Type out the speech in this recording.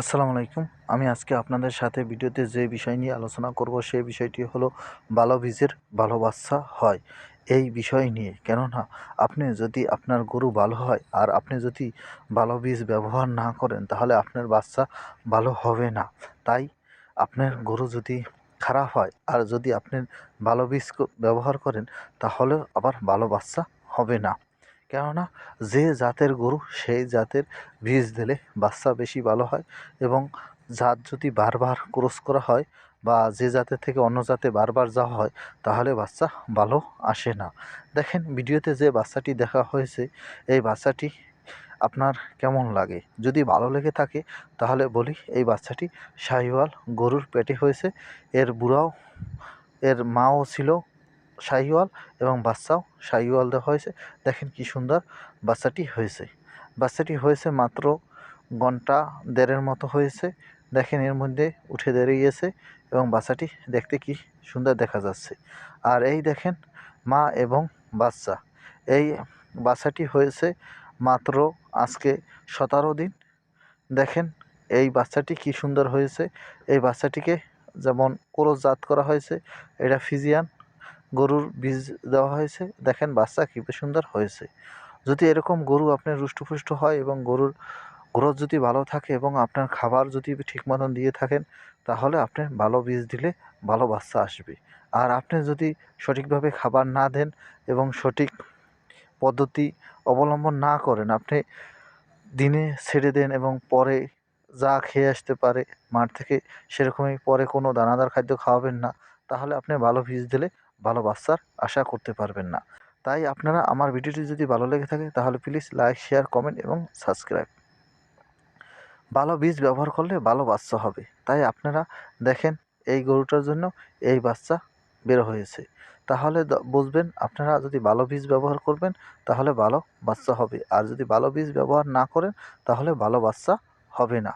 আসসালামু আলাইকুম। আমি আজকে আপনাদের সাথে ভিডিওতে যে বিষয় নিয়ে আলোচনা করব সেই বিষয়টি হলো ভালো বীজের ভালো বাচ্চা হয়। এই বিষয় নিয়ে। কেননা, আপনি যদি আপনার গরু ভালো হয় আর আপনি যদি ভালো বীজ ব্যবহার না করেন, তাহলে আপনার বাচ্চা ভালো হবে না। তাই আপনার গরু যদি খারাপ হয় আর যদি আপনি ভালো বীজ ব্যবহার করেন তাহলে আবার ভালো বাচ্চা হবে না। কেননা যে জাতের গরু, সেই জাতের বীজ দিলে বাচ্চা বেশি ভালো হয় এবং জাত যদি বারবার ক্রস করা হয় বা যে জাতের থেকে অন্য জাতে বারবার যাওয়া হয়, তাহলে বাচ্চা ভালো আসে না। দেখেন, ভিডিওতে যে বাচ্চাটি দেখা হয়েছে, এই বাচ্চাটি আপনার কেমন লাগে? যদি ভালো লেগে থাকে, তাহলে বলি এই বাচ্চাটি শাহিওয়াল গরুর পেটে হয়েছে। এর বুড়াও, এর মাও ছিল শাহিওয়াল এবং বাচ্চাও শাহিওয়াল দেওয়া হয়েছে। দেখেন কি সুন্দর বাচ্চাটি হয়েছে। বাচ্চাটি হয়েছে মাত্র ঘণ্টা দেড়ের মতো হয়েছে। দেখেন এর মধ্যে উঠে দাঁড়িয়েছে এবং বাচ্চাটি দেখতে কি সুন্দর দেখা যাচ্ছে। আর এই দেখেন মা এবং বাচ্চা। এই বাচ্চাটি হয়েছে মাত্র আজকে সতেরো দিন। দেখেন এই বাচ্চাটি কি সুন্দর হয়েছে। এই বাচ্চাটিকে যেমন ক্রোশজাত করা হয়েছে, এটা ফিজিয়ান গরুর বীজ দেওয়া হয়েছে। দেখেন বাচ্চা কী সুন্দর হয়েছে। যদি এরকম গরু আপনার রুষ্টপুষ্ট হয় এবং গরুর গ্রোথ যদি ভালো থাকে এবং আপনার খাবার যদি ঠিক মতন দিয়ে থাকেন, তাহলে আপনি ভালো বীজ দিলে ভালো বাচ্চা আসবে। আর আপনি যদি সঠিকভাবে খাবার না দেন এবং সঠিক পদ্ধতি অবলম্বন না করেন, আপনি দিনে ছেড়ে দেন এবং পরে যা খেয়ে আসতে পারে, মাঠ থেকে সেরকমই পরে কোনো দানাদার খাদ্য খাওয়াবেন না, তাহলে আপনি ভালো বীজ দিলে ভালো বাচ্চার আশা করতে পারবেন না। তাই আপনারা আমার ভিডিওটি যদি ভালো লেগে থাকে, তাহলে প্লিজ লাইক শেয়ার কমেন্ট এবং সাবস্ক্রাইব ভালো বীজ ব্যবহার করলে ভালো বাচ্চা হবে। তাই আপনারা দেখেন, এই গরুটার জন্য এই বাচ্চা বের হয়েছে। তাহলে বুঝবেন, আপনারা যদি ভালো বীজ ব্যবহার করবেন, তাহলে ভালো বাচ্চা হবে। আর যদি ভালো বীজ ব্যবহার না করেন, তাহলে ভালো বাচ্চা হবে না।